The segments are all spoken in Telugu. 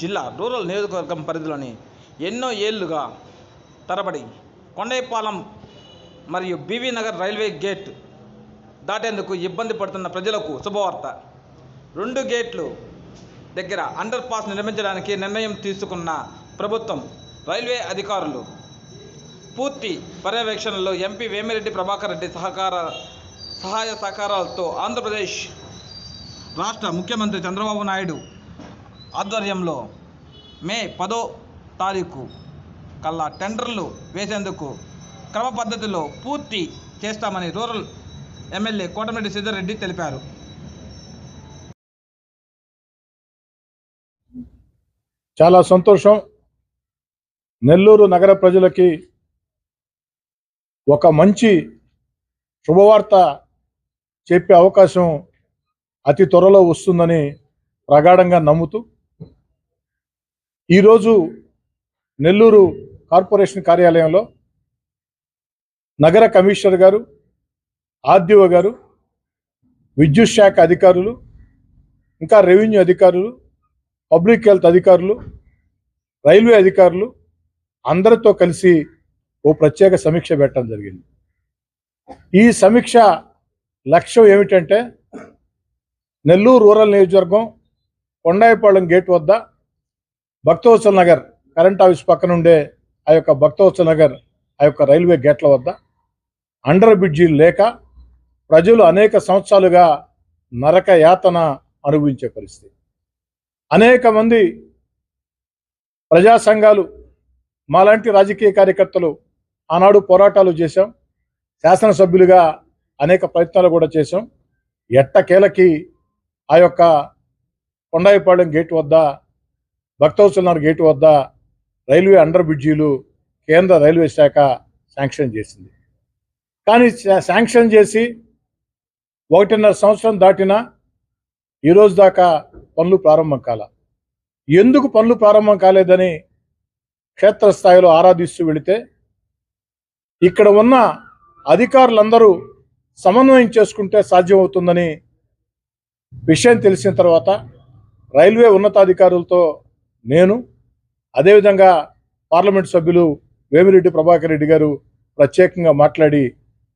జిల్లా రూరల్ నియోజకవర్గం పరిధిలోని ఎన్నో ఏళ్ళుగా తరబడి కొండైపాలెం మరియు బీవీ నగర్ రైల్వే గేట్ దాటేందుకు ఇబ్బంది పడుతున్న ప్రజలకు శుభవార్త. రెండు గేట్లు దగ్గర అండర్ పాస్ నిర్మించడానికి నిర్ణయం తీసుకున్న ప్రభుత్వం రైల్వే అధికారులు పూర్తి పర్యవేక్షణలో ఎంపీ వేమిరెడ్డి ప్రభాకర్ రెడ్డి సహకార సహాయ సహకారాలతో ఆంధ్రప్రదేశ్ రాష్ట్ర ముఖ్యమంత్రి చంద్రబాబు నాయుడు ఆధ్వర్యంలో మే పదో తారీఖు కల్లా టెండర్లు వేసేందుకు క్రమ పద్ధతిలో పూర్తి చేస్తామని రూరల్ ఎమ్మెల్యే కోటమిరెడ్డి సిద్ధారెడ్డి తెలిపారు. చాలా సంతోషం. నెల్లూరు నగర ప్రజలకి ఒక మంచి శుభవార్త చెప్పే అవకాశం అతి త్వరలో వస్తుందని ప్రగాఢంగా నమ్ముతూ ఈరోజు నెల్లూరు కార్పొరేషన్ కార్యాలయంలో నగర కమిషనర్ గారు ఆర్డీఓ గారు విద్యుత్ శాఖ అధికారులు ఇంకా రెవెన్యూ అధికారులు పబ్లిక్ హెల్త్ అధికారులు రైల్వే అధికారులు అందరితో కలిసి ఓ ప్రత్యేక సమీక్ష పెట్టడం జరిగింది. ఈ సమీక్ష లక్ష్యం ఏమిటంటే నెల్లూరు రూరల్ నియోజకవర్గం కొండాయిపాళెం గేట్ వద్ద భక్తవత్సల నగర్ కరెంట్ ఆఫీస్ పక్కన ఉండే ఆ యొక్క భక్తవత్సల నగర్ ఆ యొక్క రైల్వే గేట్ల వద్ద అండర్ బ్రిడ్జీలు లేక ప్రజలు అనేక సంవత్సరాలుగా నరక యాతన అనుభవించే పరిస్థితి. అనేక మంది ప్రజా సంఘాలు మాలాంటి రాజకీయ కార్యకర్తలు ఆనాడు పోరాటాలు చేశాం. శాసనసభ్యులుగా అనేక ప్రయత్నాలు కూడా చేశాం. ఎట్టకేలకి ఆ యొక్క కొండాయిపాళెం గేట్ వద్ద భక్తవత్సలనగర్ గేటు వద్ద రైల్వే అండర్ బ్రిడ్జీలు కేంద్ర రైల్వే శాఖ శాంక్షన్ చేసింది. కానీ శా- శాంక్షన్ చేసి ఒకటిన్నర సంవత్సరం దాటినా ఈరోజు దాకా పనులు ప్రారంభం కాల. ఎందుకు పనులు ప్రారంభం కాలేదని క్షేత్రస్థాయిలో ఆరాధిస్తూ వెళితే ఇక్కడ ఉన్న అధికారులందరూ సమన్వయం చేసుకుంటే సాధ్యమవుతుందని విషయం తెలిసిన తర్వాత రైల్వే ఉన్నతాధికారులతో నేను అదేవిధంగా పార్లమెంట్ సభ్యులు వేమిరెడ్డి ప్రభాకర్ రెడ్డి గారు ప్రత్యేకంగా మాట్లాడి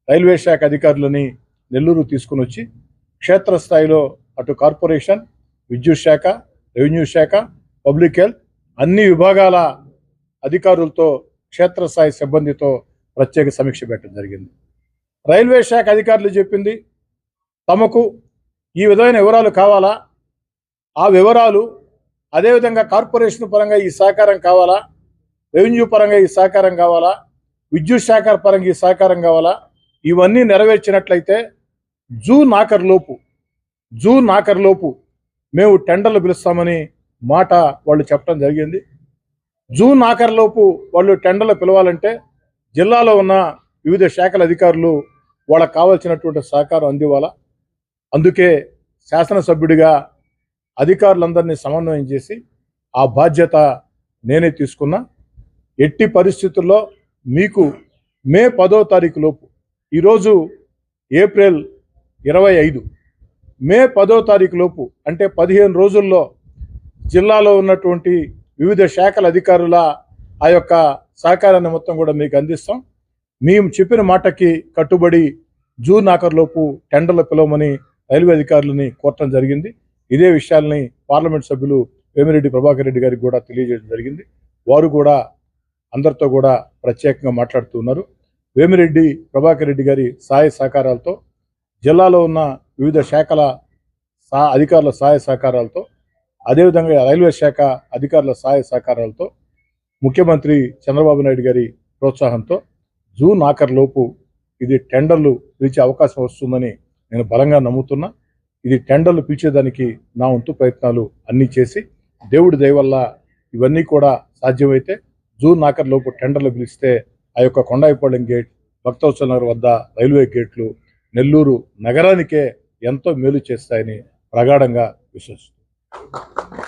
రైల్వే శాఖ అధికారులని నెల్లూరు తీసుకుని వచ్చి క్షేత్రస్థాయిలో అటు కార్పొరేషన్ విద్యుత్ శాఖ రెవెన్యూ శాఖ పబ్లిక్ హెల్త్ అన్ని విభాగాల అధికారులతో క్షేత్రస్థాయి సిబ్బందితో ప్రత్యేక సమీక్ష పెట్టడం జరిగింది. రైల్వే శాఖ అధికారులు చెప్పింది తమకు ఈ విధమైన వివరాలు కావాలా? ఆ వివరాలు అదేవిధంగా కార్పొరేషన్ పరంగా ఈ సహకారం కావాలా? రెవెన్యూ పరంగా ఈ సహకారం కావాలా? విద్యుత్ శాఖ పరంగా ఈ సహకారం కావాలా? ఇవన్నీ నెరవేర్చినట్లయితే జూన్ ఆఖరిలోపు జూన్ ఆఖరిలోపు మేము టెండర్లు పిలుస్తామని మాట వాళ్ళు చెప్పడం జరిగింది. జూన్ ఆఖరిలోపు వాళ్ళు టెండర్లు పిలవాలంటే జిల్లాలో ఉన్న వివిధ శాఖల అధికారులు వాళ్ళకు కావాల్సినటువంటి సహకారం అందివ్వాలా? అందుకే శాసనసభ్యుడిగా అధికారులందరినీ సమన్వయం చేసి ఆ బాధ్యత నేనే తీసుకున్నా. ఎట్టి పరిస్థితుల్లో మీకు మే పదో తారీఖు లోపు ఈరోజు ఏప్రిల్ ఇరవై ఐదు మే పదో తారీఖు లోపు అంటే పదిహేను రోజుల్లో జిల్లాలో ఉన్నటువంటి వివిధ శాఖల అధికారుల ఆ యొక్క సహకారాన్ని మొత్తం కూడా మీకు అందిస్తాం. మేము చెప్పిన మాటకి కట్టుబడి జూన్ ఆఖరులోపు టెండర్లు పిలవమని రైల్వే అధికారులని కోరటం జరిగింది. ఇదే విషయాల్ని పార్లమెంట్ సభ్యులు వేమిరెడ్డి ప్రభాకర్ రెడ్డి గారికి కూడా తెలియజేయడం జరిగింది. వారు కూడా అందరితో కూడా ప్రత్యేకంగా మాట్లాడుతూ ఉన్నారు. వేమిరెడ్డి ప్రభాకర్ రెడ్డి గారి సహాయ సహకారాలతో జిల్లాలో ఉన్న వివిధ శాఖల సా అధికారుల సహాయ సహకారాలతో అదేవిధంగా రైల్వే శాఖ అధికారుల సహాయ సహకారాలతో ముఖ్యమంత్రి చంద్రబాబు నాయుడు గారి ప్రోత్సాహంతో జూన్ ఆఖరిలోపు ఇది టెండర్లు పిలిచే అవకాశం వస్తుందని నేను బలంగా నమ్ముతున్నా. ఇది టెండర్లు పిలిచేదానికి నా వంతు ప్రయత్నాలు అన్నీ చేసి దేవుడి దయవల్ల ఇవన్నీ కూడా సాధ్యమైతే జూన్ ఆఖరిలోపు టెండర్లు పిలిస్తే ఆ యొక్క కొండాయిపాళెం గేట్ భక్తవత్సల నగర్ వద్ద రైల్వే గేట్లు నెల్లూరు నగరానికే ఎంతో మేలు చేస్తాయని ప్రగాఢంగా విశ్వసిస్తుంది